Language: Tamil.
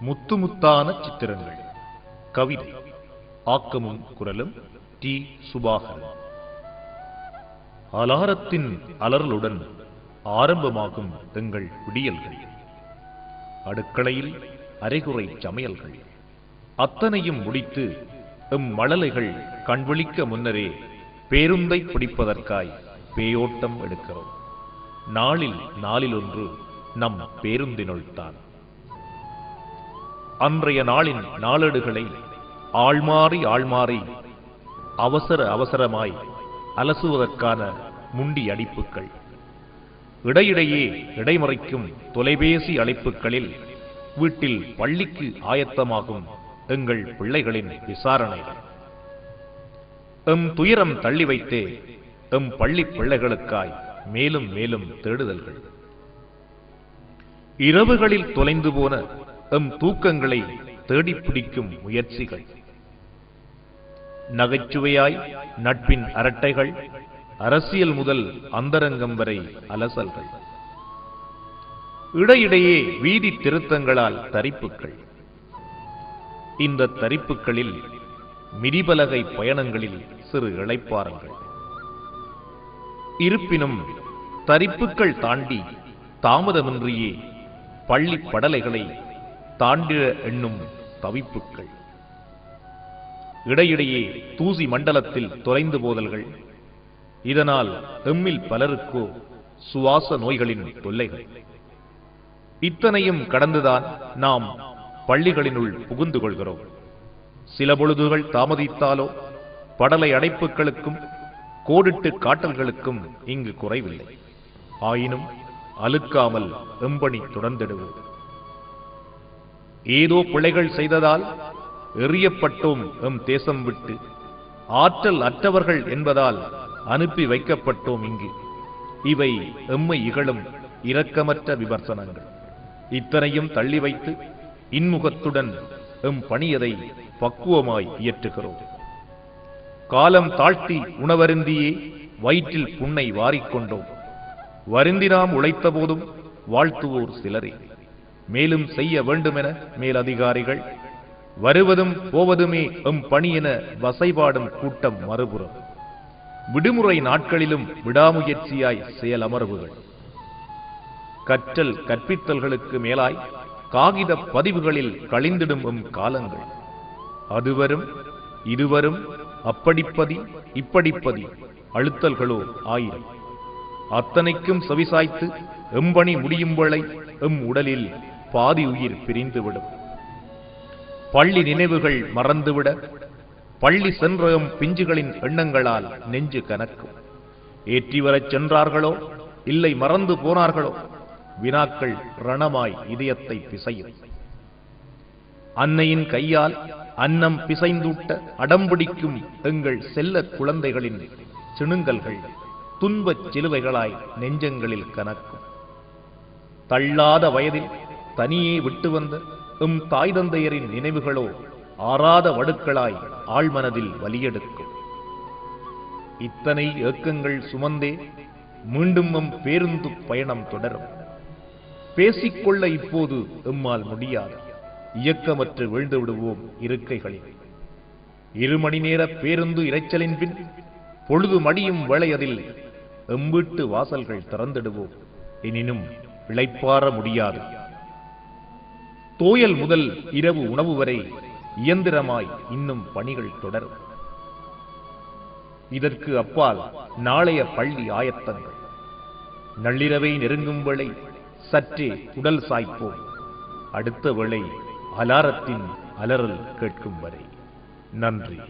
முத்து முத்தான சித்திரங்கள். கவிதை. ஆக்கமும் குரலும் டி. சுபாகரன். அலாரத்தின் அலறலுடன் ஆரம்பமாகும் எங்கள் விடியல்கள். அடுக்களையில் அரைகுறை சமையல்கள். அத்தனையும் முடித்து எம் மழலைகள் கண்விழிக்க முன்னரே பேருந்தை பிடிப்பதற்காய் பேயோட்டம் எடுக்கிறோம். நாளில் நாளில் ஒன்று நம் பேருந்தினுள்தான் அன்றைய நாளின் நாளேடுகளை ஆள்மாறி ஆள்மாறி அவசர அவசரமாய் அலசுவதற்கான முண்டி அடிப்புகள். இடையிடையே இடைமறைக்கும் தொலைபேசி அழைப்புகளில் வீட்டில் பள்ளிக்கு ஆயத்தமாகும் எங்கள் பிள்ளைகளின் விசாரணைகள். எம் துயரம் தள்ளி வைத்தே எம் பள்ளி பிள்ளைகளுக்காய் மேலும் மேலும் தேடுதல்கள். இரவுகளில் தொலைந்து போன எம் தூக்கங்களை தேடிப்பிடிக்கும் முயற்சிகள். நகைச்சுவையாய் நட்பின் அரட்டைகள் அரசியல் முதல் அந்தரங்கம் வரை அலசல்கள். இடையிடையே வீதி திருத்தங்களால் தரிப்புகள் இந்த தரிப்புகளில் மிதிபலகை பயணங்களில் சிறு இழைப்பாரங்கள் இருப்பினும் தரிப்புகள் தாண்டி தாமதமின்றியே பள்ளி படலைகளை தாண்டிட எண்ணும் தவிப்புகள் இடையிடையே தூசி மண்டலத்தில் தொலைந்து போதல்கள். இதனால் எம்மில் பலருக்கோ சுவாச நோய்களின் தொல்லைகள். இத்தனையும் கடந்துதான் நாம் பள்ளிகளினுள் புகுந்து கொள்கிறோம். சில பொழுதுகள் தாமதித்தாலோ படலை அடைப்புகளுக்கும் கோடிட்டு காட்டல்களுக்கும் இங்கு குறைவில்லை. ஆயினும் அழுக்காமல் எம்பணி தொடர்ந்திடுவோம். ஏதோ பிழைகள் செய்ததால் எறியப்பட்டோம் எம் தேசம் விட்டு. ஆற்றல் அற்றவர்கள் என்பதால் அனுப்பி வைக்கப்பட்டோம் இங்கு. இவை எம்மை இகழும் இரக்கமற்ற விமர்சனங்கள். இத்தனையும் தள்ளி வைத்து இன்முகத்துடன் எம் பணியதை பக்குவமாய் இயற்றுகிறோம். காலம் தாழ்த்தி உணவருந்தியே வயிற்றில் புண்ணை வாரிக்கொண்டோம். வருந்தினாம் உழைத்த போதும் வாழ்த்துவோர் சிலரே. மேலும் செய்ய வேண்டுமென மேலதிகாரிகள் வருவதும் போவதுமே எம் பணி என வசைபாடும் கூட்டம் மறுபுறம். விடுமுறை நாட்களிலும் விடாமுயற்சியாய் செயல் அமர்வுகள். கற்றல் கற்பித்தல்களுக்கு மேலாய் காகித பதிவுகளில் கழிந்திடும் எம் காலங்கள். அதுவரும் இதுவரும் அப்படிப்பதி இப்படிப்பதி அழுத்தல்களோ ஆயிரம். அத்தனைக்கும் செவிசாய்த்து எம்பணி முடியும் வேளை எம் உடலில் பாதி உயிர் பிரிந்துவிடும். பள்ளி நினைவுகள் மறந்துவிட பள்ளி சென்ற பிஞ்சுகளின் எண்ணங்களால் நெஞ்சு கனக்கும். ஏற்றி வரச் சென்றார்களோ இல்லை மறந்து போனார்களோ வினாக்கள் ரணமாய் இதயத்தை பிசையும். அன்னையின் கையால் அன்னம் பிசைந்தூட்ட அடம்பிடிக்கும் எங்கள் செல்ல குழந்தைகளின் சிணுங்கல்கள் துன்பச் சிலுவைகளாய் நெஞ்சங்களில் கனக்கும். தள்ளாத வயதில் தனியே விட்டு வந்த எம் தாய் தந்தையரின் நினைவுகளோ ஆறாத வடுக்களாய் ஆழ்மனதில் வலியெடுக்கும். இத்தனை ஏக்கங்கள் சுமந்தே மீண்டும் எம் பேருந்து பயணம் தொடரும். பேசிக்கொள்ள இப்போது எம்மால் முடியாது. இயக்கமற்று வீழ்ந்து விடுவோம் இருக்கைகளில். இரு மணி நேர பேருந்து இறைச்சலின் பின் பொழுது மடியும் வேளையதில் எம்பீட்டு வாசல்கள் திறந்திடுவோம். எனினும் இழைப்பார முடியாது. தோயல் முதல் இரவு உணவு வரை இயந்திரமாய் இன்னும் பணிகள் தொடரும் இதற்கு அப்பால் நாளைய பள்ளி ஆயத்தங்கள். நள்ளிரவை நெருங்கும் வேளை சற்றே உடல் சாய்ப்போம். அடுத்த வேளை அலாரத்தின் அலறல் கேட்கும் வரை. நன்றி.